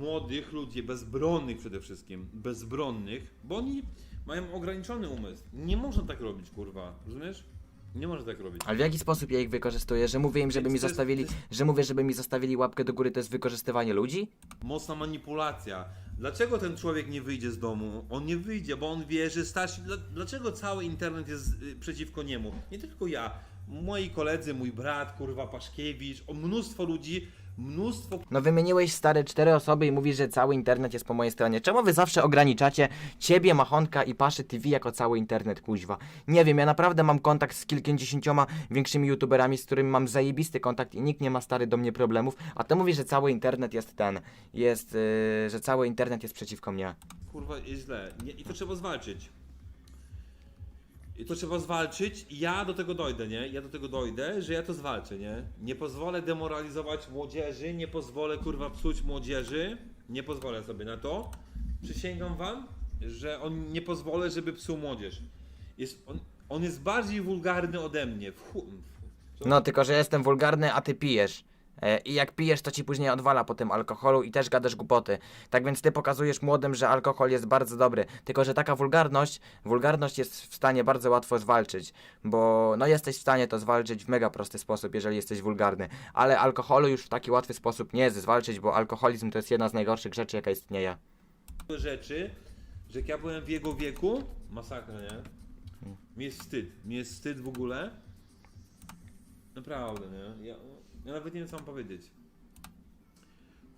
młodych ludzi, bezbronnych przede wszystkim, bezbronnych, bo oni mają ograniczony umysł. Nie można tak robić, kurwa, rozumiesz? Nie można tak robić. Ale w jaki sposób ja ich wykorzystuję? Że mówię im, żeby mi To jest- zostawili, to że mówię, żeby mi zostawili łapkę do góry, to jest wykorzystywanie ludzi? Mocna manipulacja. Dlaczego ten człowiek nie wyjdzie z domu? On nie wyjdzie, bo on wie, że starsi. Dla- Dlaczego cały internet jest y, przeciwko niemu? Nie tylko ja. Moi koledzy, mój brat, kurwa Paszkiewicz, o mnóstwo ludzi, mnóstwo No wymieniłeś stare cztery osoby i mówisz, że cały internet jest po mojej stronie. Czemu wy zawsze ograniczacie ciebie, Machonka i Paszy TV jako cały internet, kuźwa? Nie wiem, ja naprawdę mam kontakt z kilkudziesięcioma większymi youtuberami, z którymi mam zajebisty kontakt i nikt nie ma stary do mnie problemów, a ty mówisz, że cały internet jest ten, jest, yy, że cały internet jest przeciwko mnie. kurwa jest źle. Nie, I to trzeba zwalczyć. I to trzeba zwalczyć i ja do tego dojdę, nie? Ja do tego dojdę, że ja to zwalczę, nie? Nie pozwolę demoralizować młodzieży, nie pozwolę kurwa psuć młodzieży, nie pozwolę sobie na to. Przysięgam wam, że on nie pozwolę, żeby psuł młodzież. Jest, on, on jest bardziej wulgarny ode mnie. W chu... w- No, tylko że jestem wulgarny, a ty pijesz. E, I jak pijesz, to ci później odwala po tym alkoholu i też gadasz głupoty. Tak więc ty pokazujesz młodym, że alkohol jest bardzo dobry. Tylko, że taka wulgarność, wulgarność jest w stanie bardzo łatwo zwalczyć. Bo no jesteś w stanie to zwalczyć w mega prosty sposób, jeżeli jesteś wulgarny. Ale alkoholu już w taki łatwy sposób nie jest zwalczyć, bo alkoholizm to jest jedna z najgorszych rzeczy, jaka istnieje. rzeczy, że jak ja byłem w jego wieku, masakra, nie? Mi jest wstyd. Mi jest wstyd w ogóle. Naprawdę, nie? Ja, ja nawet nie wiem, co mam powiedzieć.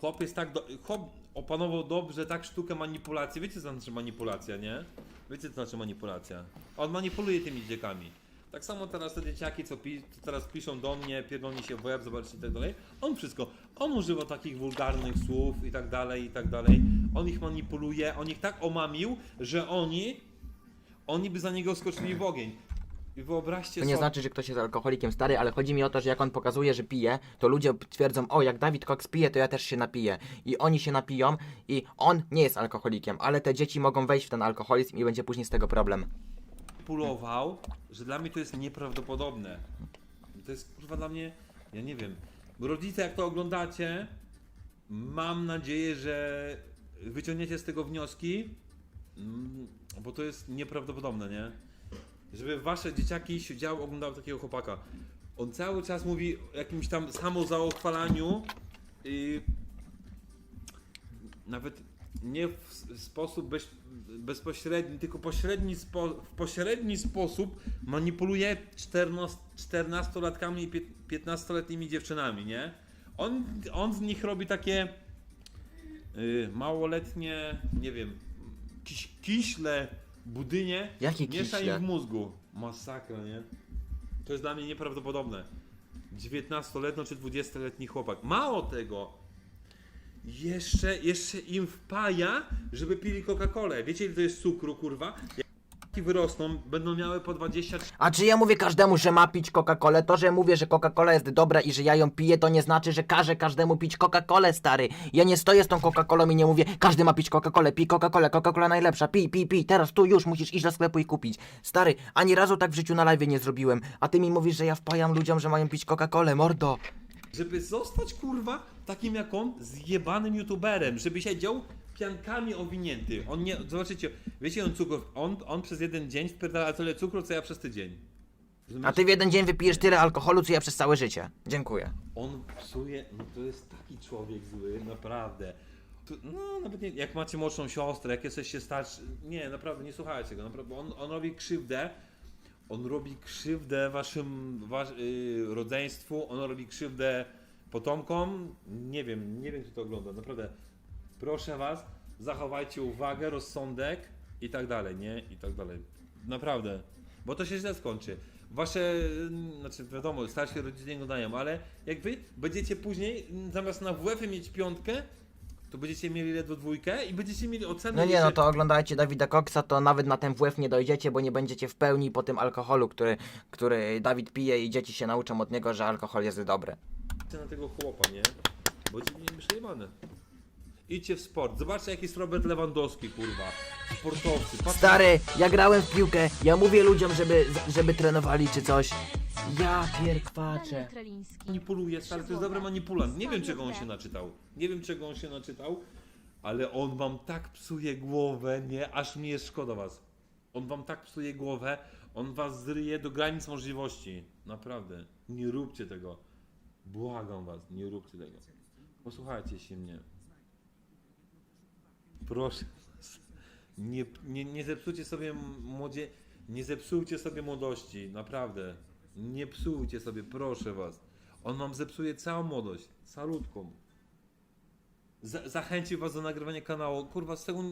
Chłop jest tak. Do, chłop opanował dobrze tak sztukę manipulacji. Wiecie, co znaczy manipulacja, nie? Wiecie, co znaczy manipulacja? On manipuluje tymi dzieciakami. Tak samo teraz te dzieciaki, co, pi, teraz piszą do mnie, pierdolni się w łeb, zobaczcie i tak dalej. On wszystko, on używa takich wulgarnych słów i tak dalej, i tak dalej. On ich manipuluje, on ich tak omamił, że oni, oni by za niego skoczyli w ogień. I wyobraźcie To nie sobie... znaczy, że ktoś jest alkoholikiem stary, ale chodzi mi o to, że jak on pokazuje, że pije, to ludzie twierdzą, o jak Dawid Cox pije, to ja też się napiję. I oni się napiją i on nie jest alkoholikiem, ale te dzieci mogą wejść w ten alkoholizm i będzie później z tego problem. manipulował, że dla mnie to jest nieprawdopodobne. To jest kurwa dla mnie, ja nie wiem. Rodzice, jak to oglądacie, mam nadzieję, że wyciągniecie z tego wnioski, mm, bo to jest nieprawdopodobne, nie? Żeby wasze dzieciaki siedziały, oglądały takiego chłopaka. On cały czas mówi o jakimś tam samozauchwalaniu i nawet nie w sposób bez, bezpośredni, tylko pośredni spo, w pośredni sposób manipuluje 14, 14-latkami i pię- 15-letnimi dziewczynami, nie? On, on z nich robi takie y, małoletnie, nie wiem, kiś, kiśle, budynie, Jakie miesza kiśle? im w mózgu. Masakra, nie? To jest dla mnie nieprawdopodobne. 19-letni czy 20-letni chłopak. Mało tego, jeszcze, jeszcze im wpaja, żeby pili Coca-Colę. Wiecie ile to jest cukru, kurwa? Jak wyrosną, będą miały po 20 A czy ja mówię każdemu, że ma pić Coca-Colę? To, że mówię, że Coca-Cola jest dobra i że ja ją piję, to nie znaczy, że każę każdemu pić Coca-Colę, stary. Ja nie stoję z tą Coca-Colą i nie mówię, każdy ma pić Coca-Colę, pij Coca-Colę, Coca-Cola najlepsza, pij, pij, pij, teraz tu już musisz iść do sklepu i kupić. Stary, ani razu tak w życiu na live nie zrobiłem, a ty mi mówisz, że ja wpajam ludziom, że mają pić Coca-Colę, mordo. Żeby zostać, kurwa, takim jak on, zjebanym youtuberem, żeby siedział piankami owinięty. On nie, zobaczycie, wiecie on cukru, on, on przez jeden dzień wpierdala tyle cukru, co ja przez tydzień. A ty w jeden dzień wypijesz tyle alkoholu, co ja przez całe życie. Dziękuję. On psuje, no to jest taki człowiek zły, naprawdę. Tu, no, nawet nie, jak macie młodszą siostrę, jak jesteście starszy, nie, naprawdę, nie słuchajcie go, naprawdę, on, on robi krzywdę, on robi krzywdę waszym wasz, yy, rodzeństwu, on robi krzywdę potomkom, nie wiem, nie wiem kto to ogląda, naprawdę, proszę was, zachowajcie uwagę, rozsądek i tak dalej, nie, i tak dalej, naprawdę, bo to się źle skończy. Wasze, mm, znaczy wiadomo, starsi rodzice nie oglądają, ale jak wy będziecie później, mm, zamiast na WF mieć piątkę, to będziecie mieli ledwo dwójkę i będziecie mieli ocenę... No nie, no to oglądajcie Dawida Coxa, to nawet na ten WF nie dojdziecie, bo nie będziecie w pełni po tym alkoholu, który, który Dawid pije i dzieci się nauczą od niego, że alkohol jest dobry. na tego chłopa, nie? Bo będzie przejebane. Idźcie w sport. Zobaczcie, jaki jest Robert Lewandowski, kurwa. Sportowcy. Patrzcie, Stary, ja grałem w piłkę, ja mówię ludziom, żeby, żeby trenowali czy coś. Ja pierkwaczę. Daniel Treliński. manipuluje, stary, to jest dobry manipulant. Nie wiem, czego on się naczytał. Nie wiem, czego on się naczytał. Ale on wam tak psuje głowę, nie? Aż mi jest szkoda was. On wam tak psuje głowę, on was zryje do granic możliwości. Naprawdę. Nie róbcie tego. Błagam was, nie róbcie tego. Posłuchajcie się mnie. Proszę was. Nie, nie, nie zepsujcie sobie młodzie... Nie zepsujcie sobie młodości, naprawdę. Nie psujcie sobie, proszę was. On wam zepsuje całą młodość, salutką. Za, zachęci was do nagrywania kanału. Kurwa, z tego...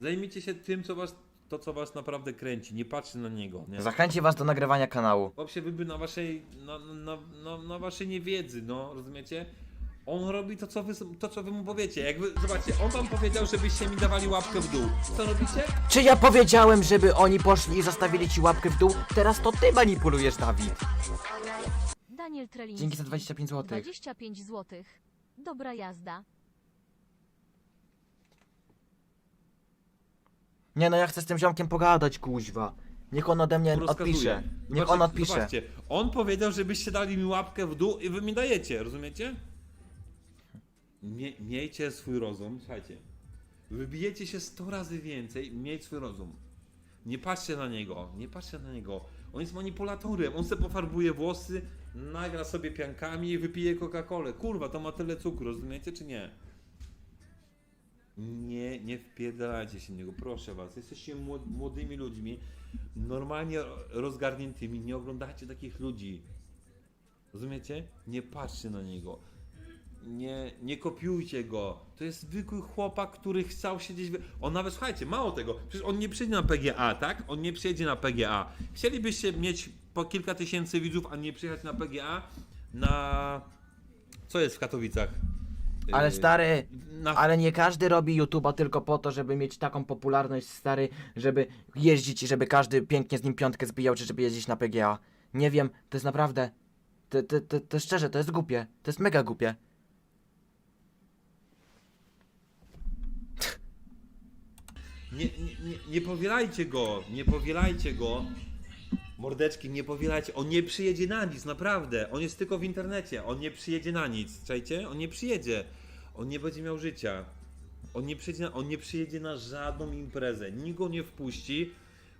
Zajmijcie się tym, co was... To, co was naprawdę kręci. Nie patrzcie na niego, nie? Zachęci was do nagrywania kanału. Chłop się wyby na waszej, na, na, na, na waszej niewiedzy, no, rozumiecie? On robi to co, wy, to, co wy mu powiecie. Jak wy, zobaczcie, on wam powiedział, żebyście mi dawali łapkę w dół. Co robicie? Czy ja powiedziałem, żeby oni poszli i zostawili ci łapkę w dół? Teraz to ty manipulujesz, Dawid. Daniel Treliński. Dzięki za 25 zł. 25 zł. Dobra jazda. Nie no, ja chcę z tym ziomkiem pogadać, kuźwa. Niech on ode mnie Rozkazuję. odpisze. Niech Zobaczcie- on odpisze. Zobaczcie, on powiedział, żebyście dali mi łapkę w dół i wy mi dajecie, rozumiecie? Mie, miejcie swój rozum, słuchajcie. Wybijecie się 100 razy więcej, mieć swój rozum. Nie patrzcie na niego, nie patrzcie na niego. On jest manipulatorem, on sobie pofarbuje włosy, nagra sobie piankami i wypije Coca-Colę. Kurwa, to ma tyle cukru, rozumiecie czy nie? Nie, nie wpierdalajcie się niego, proszę was. Jesteście młod- młodymi ludźmi, normalnie rozgarniętymi. Nie oglądajcie takich ludzi. Rozumiecie? Nie patrzcie na niego. Nie, nie kopiujcie go. To jest zwykły chłopak, który chciał siedzieć. W... On nawet, słuchajcie, mało tego. Przecież on nie przyjedzie na PGA, tak? On nie przyjedzie na PGA. Chcielibyście mieć po kilka tysięcy widzów, a nie przyjechać na PGA na. Co jest w Katowicach? Ale Yy, stary, na ale nie każdy robi YouTube'a tylko po to, żeby mieć taką popularność, stary, żeby jeździć i żeby każdy pięknie z nim piątkę zbijał, czy żeby jeździć na PGA. Nie wiem, to jest naprawdę. To, to, to, to szczerze, to jest głupie. To jest mega głupie. Nie, nie, powielajcie go, nie powielajcie go. Mordeczki, nie powielajcie. On nie przyjedzie na nic, naprawdę. On jest tylko w internecie. On nie przyjedzie na nic. Czajcie? On nie przyjedzie. On nie będzie miał życia. On nie przyjedzie na, on nie przyjedzie na żadną imprezę. Nikt go nie wpuści,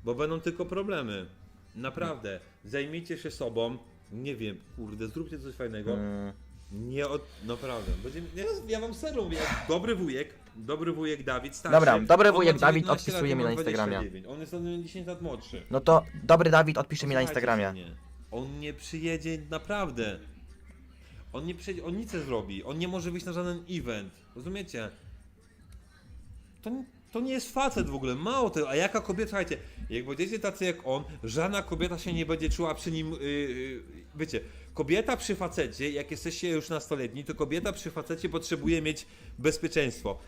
bo będą tylko problemy. Naprawdę. Zajmijcie się sobą. Nie wiem, kurde, zróbcie coś fajnego. Mm. Nie od... Naprawdę. Będzie... Ja, ja wam serio mówię, jak dobry wujek, dobry wujek Dawid, starszy. Dobra, dobry on ma wujek Dawid 19 odpisuje mi ja na mam Instagramie. 29. On jest ode mnie 10 lat młodszy. No to dobry Dawid odpisze mi na Instagramie. mnie. On nie przyjedzie naprawdę. On nie przyjedzie, on nic nie zrobi. On nie może wyjść na żaden event. Rozumiecie? To, to nie jest facet w ogóle, mało tego. A jaka kobieta, słuchajcie, jak będziecie tacy jak on, żadna kobieta się nie będzie czuła przy nim, yy, yy, wiecie, kobieta przy facecie, jak jesteście już nastoletni, to kobieta przy facecie potrzebuje mieć bezpieczeństwo.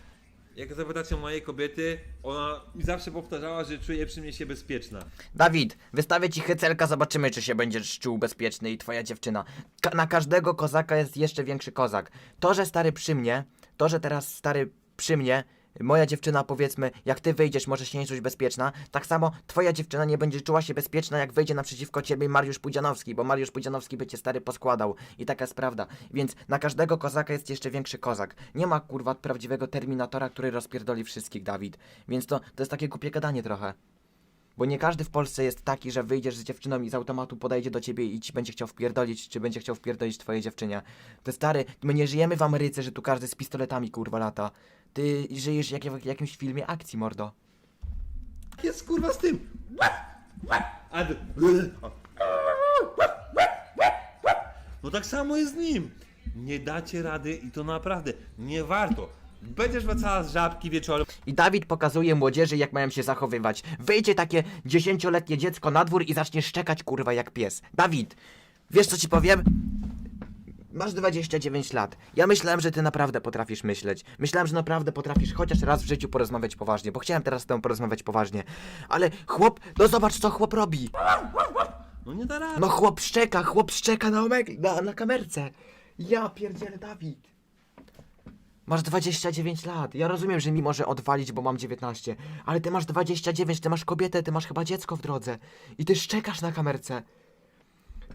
Jak zapytacie mojej kobiety, ona mi zawsze powtarzała, że czuje przy mnie się bezpieczna. Dawid, wystawię ci hycelka, zobaczymy, czy się będziesz czuł bezpieczny i twoja dziewczyna. Ka- na każdego kozaka jest jeszcze większy kozak. To, że stary przy mnie, to, że teraz stary przy mnie, moja dziewczyna powiedzmy, jak ty wyjdziesz, może się nie czuć bezpieczna, tak samo twoja dziewczyna nie będzie czuła się bezpieczna, jak wyjdzie naprzeciwko ciebie Mariusz Pudzianowski, bo Mariusz Pudzianowski by cię stary poskładał. I taka jest prawda. Więc na każdego kozaka jest jeszcze większy kozak. Nie ma kurwa prawdziwego terminatora, który rozpierdoli wszystkich, Dawid. Więc to, to jest takie głupie gadanie trochę. Bo nie każdy w Polsce jest taki, że wyjdziesz z dziewczyną i z automatu podejdzie do ciebie i ci będzie chciał wpierdolić, czy będzie chciał wpierdolić twojej dziewczynie. To stary, my nie żyjemy w Ameryce, że tu każdy z pistoletami kurwa lata. Ty żyjesz jak w jakimś filmie akcji, mordo. jest kurwa z tym? A No tak samo jest z nim. Nie dacie rady i to naprawdę nie warto. Będziesz wracała z żabki wieczorem. I Dawid pokazuje młodzieży, jak mają się zachowywać. Wyjdzie takie dziesięcioletnie dziecko na dwór i zacznie szczekać kurwa jak pies. Dawid, wiesz co ci powiem? Masz 29 lat. Ja myślałem, że ty naprawdę potrafisz myśleć. Myślałem, że naprawdę potrafisz chociaż raz w życiu porozmawiać poważnie, bo chciałem teraz z tobą porozmawiać poważnie. Ale chłop, no zobacz co chłop robi. No nie da rady. No chłop szczeka, chłop szczeka na, omeg- na, na kamerce. Ja pierdzielę Dawid. Masz 29 lat. Ja rozumiem, że mi może odwalić, bo mam 19. Ale ty masz 29, ty masz kobietę, ty masz chyba dziecko w drodze. I ty szczekasz na kamerce.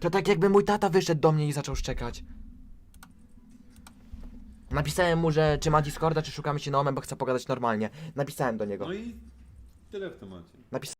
To tak jakby mój tata wyszedł do mnie i zaczął szczekać. Napisałem mu, że czy ma Discorda, czy szukamy się na OME, bo chcę pogadać normalnie. Napisałem do niego. No i tyle w temacie. Napisałem